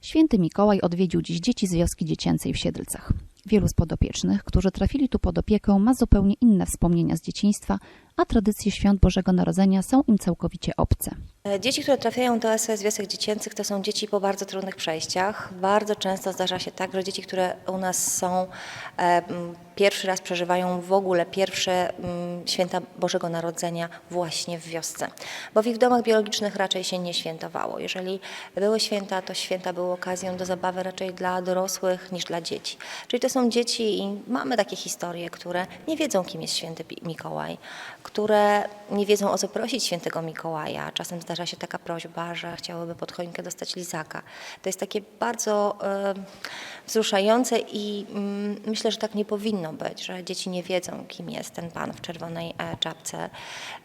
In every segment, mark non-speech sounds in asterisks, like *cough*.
Święty Mikołaj odwiedził dziś dzieci z wioski dziecięcej w Siedlcach. Wielu z podopiecznych, którzy trafili tu pod opiekę, ma zupełnie inne wspomnienia z dzieciństwa, a tradycje świąt Bożego Narodzenia są im całkowicie obce. E, Dzieci, które trafiają do SOS Wiosek Dziecięcych, to są dzieci po bardzo trudnych przejściach. Bardzo często zdarza się tak, że dzieci, które u nas są, e, pierwszy raz przeżywają w ogóle pierwsze m, święta Bożego Narodzenia właśnie w wiosce. Bo w ich domach biologicznych raczej się nie świętowało. Jeżeli były święta, to święta były okazją do zabawy raczej dla dorosłych niż dla dzieci. Czyli to są dzieci i mamy takie historie, które nie wiedzą, kim jest święty Mikołaj, które nie wiedzą, o co prosić świętego Mikołaja. Czasem zdarza się taka prośba, że chciałyby pod choinkę dostać lizaka. To jest takie bardzo e, wzruszające i mm, myślę, że tak nie powinno być, że dzieci nie wiedzą, kim jest ten pan w czerwonej e, czapce.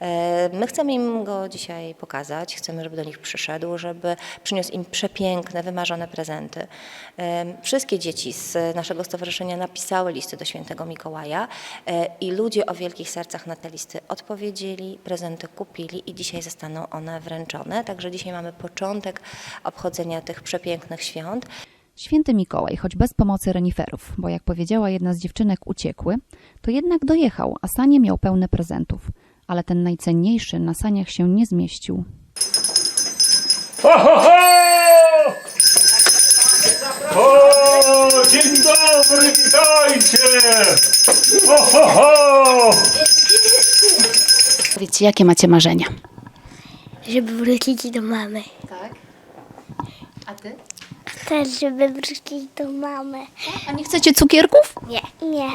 E, my chcemy im go dzisiaj pokazać, chcemy, żeby do nich przyszedł, żeby przyniósł im przepiękne, wymarzone prezenty. E, wszystkie dzieci z naszego stowarzyszenia napisały listy do świętego Mikołaja i ludzie o wielkich sercach na te listy odpowiedzieli, prezenty kupili i dzisiaj zostaną one wręczone. Także dzisiaj mamy początek obchodzenia tych przepięknych świąt. Święty Mikołaj, choć bez pomocy reniferów, bo jak powiedziała jedna z dziewczynek uciekły, to jednak dojechał, a sanie miał pełne prezentów. Ale ten najcenniejszy na saniach się nie zmieścił. Ho, ho, ho! O, dzień dobry, witajcie! Ho, ho, ho! Powiedzcie, jakie macie marzenia? żeby wrócić do mamy. Tak. A ty? Też, żeby wrócić do mamy. A nie chcecie cukierków? Nie. Nie,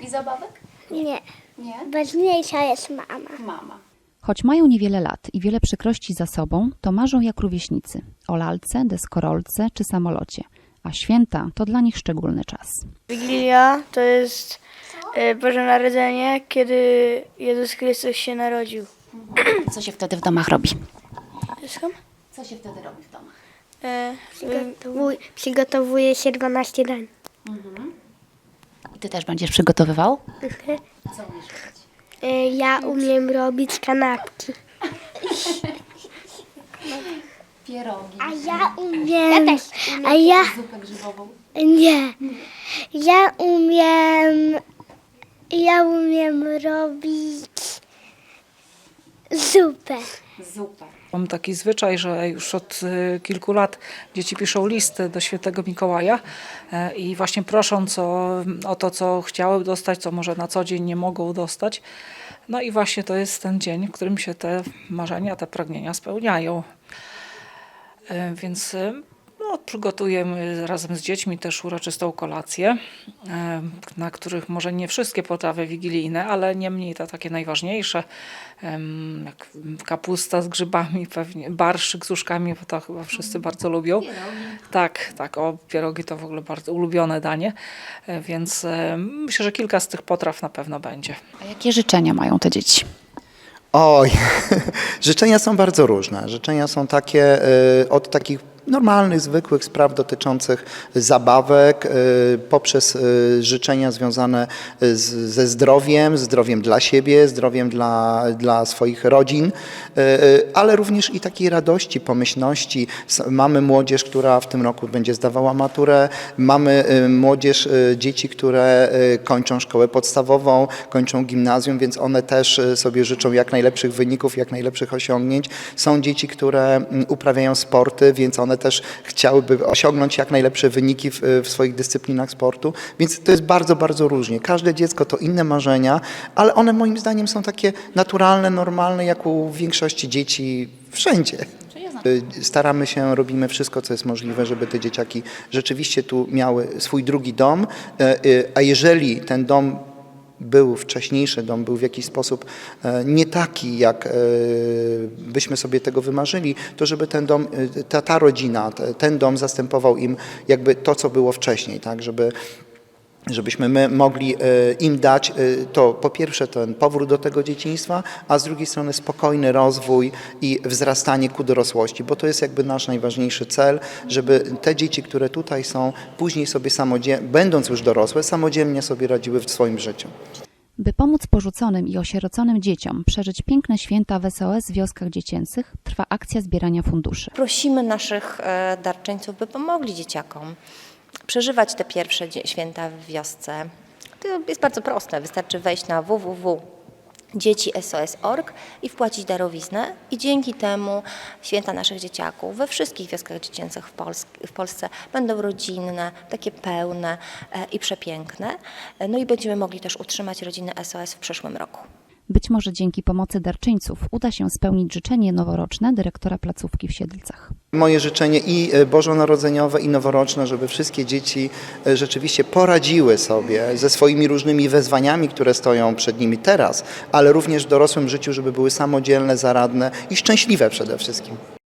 I zabawek? nie. Nie. Ważniejsza jest mama. Mama. Choć mają niewiele lat i wiele przykrości za sobą, to marzą jak rówieśnicy o lalce, deskorolce czy samolocie. A święta to dla nich szczególny czas. Wigilia to jest e, Boże Narodzenie, kiedy Jezus Chrystus się narodził. Co się wtedy w domach robi? Słucham? Co się wtedy robi w domach? E, Przygotowuj, przygotowuje się 12 lat. I ty też będziesz przygotowywał? Co umiesz robić? Y, Ja umiem robić kanapki. Pierogi, A ja umiem. A ja. zupę grzybową. Nie. Ja umiem. Ja umiem robić zupę. Zupę. Mam taki zwyczaj, że już od y, kilku lat dzieci piszą listy do świętego Mikołaja e, i właśnie prosząc o, o to, co chciały dostać, co może na co dzień nie mogą dostać. No i właśnie to jest ten dzień, w którym się te marzenia, te pragnienia spełniają. E, Więc przygotujemy razem z dziećmi też uroczystą kolację, e, na których może nie wszystkie potrawy wigilijne, ale niemniej te takie najważniejsze, jak kapusta z grzybami, pewnie barszyk z uszkami, bo to chyba wszyscy bardzo lubią. Tak, tak, o pierogi to w ogóle bardzo ulubione danie, e, więc e, myślę, że kilka z tych potraw na pewno będzie. A jakie życzenia mają te dzieci? Oj, *laughs* życzenia są bardzo różne. Życzenia są takie y, od takich normalnych, zwykłych spraw dotyczących zabawek, y, poprzez y, życzenia związane z, ze zdrowiem, zdrowiem dla siebie, zdrowiem dla, dla swoich rodzin, y, y, ale również i takiej radości, pomyślności. Mamy młodzież, która w tym roku będzie zdawała maturę, mamy y, młodzież, y, dzieci, które y, kończą szkołę podstawową, kończą gimnazjum, więc one też y, sobie życzą jak najlepszych wyników, jak najlepszych osiągnięć. Są dzieci, które mm, uprawiają sporty, więc one też chciałyby osiągnąć jak najlepsze wyniki w, w swoich dyscyplinach sportu, więc to jest bardzo, bardzo różnie. Każde dziecko to inne marzenia, ale one moim zdaniem są takie naturalne, normalne, jak u większości dzieci wszędzie. Y, Staramy się, robimy wszystko, co jest możliwe, żeby te dzieciaki rzeczywiście tu miały swój drugi dom, e, y, a jeżeli ten dom był wcześniejszy dom, był w jakiś sposób e, nie taki, jak e, byśmy sobie tego wymarzyli, to żeby ten dom, e, ta, ta rodzina, te- ten dom zastępował im jakby to, co było wcześniej, tak, żeby żebyśmy my mogli e, im dać e, to po pierwsze ten powrót do tego dzieciństwa, a z drugiej strony spokojny rozwój i wzrastanie ku dorosłości, bo to jest jakby nasz najważniejszy cel, żeby te dzieci, które tutaj są, później sobie samodzielnie, będąc już dorosłe, samodzielnie sobie radziły w swoim życiu. By pomóc porzuconym i osieroconym dzieciom przeżyć piękne święta w SOS w wioskach dziecięcych, trwa akcja zbierania funduszy. Prosimy naszych e, darczyńców, by pomogli dzieciakom przeżywać te pierwsze święta w wiosce. To jest bardzo proste, wystarczy wejść na www.dziecisos.org i wpłacić darowiznę i dzięki temu święta naszych dzieciaków we wszystkich wioskach dziecięcych w, w Polsce będą rodzinne, takie pełne e, i przepiękne. E, No i będziemy mogli też utrzymać rodziny SOS w przyszłym roku. Być może dzięki pomocy darczyńców uda się spełnić życzenie noworoczne dyrektora placówki w Siedlcach. Moje życzenie i e, bożonarodzeniowe, i noworoczne, żeby wszystkie dzieci e, rzeczywiście poradziły sobie ze swoimi różnymi wyzwaniami, które stoją przed nimi teraz, ale również w dorosłym życiu, żeby były samodzielne, zaradne i szczęśliwe przede wszystkim.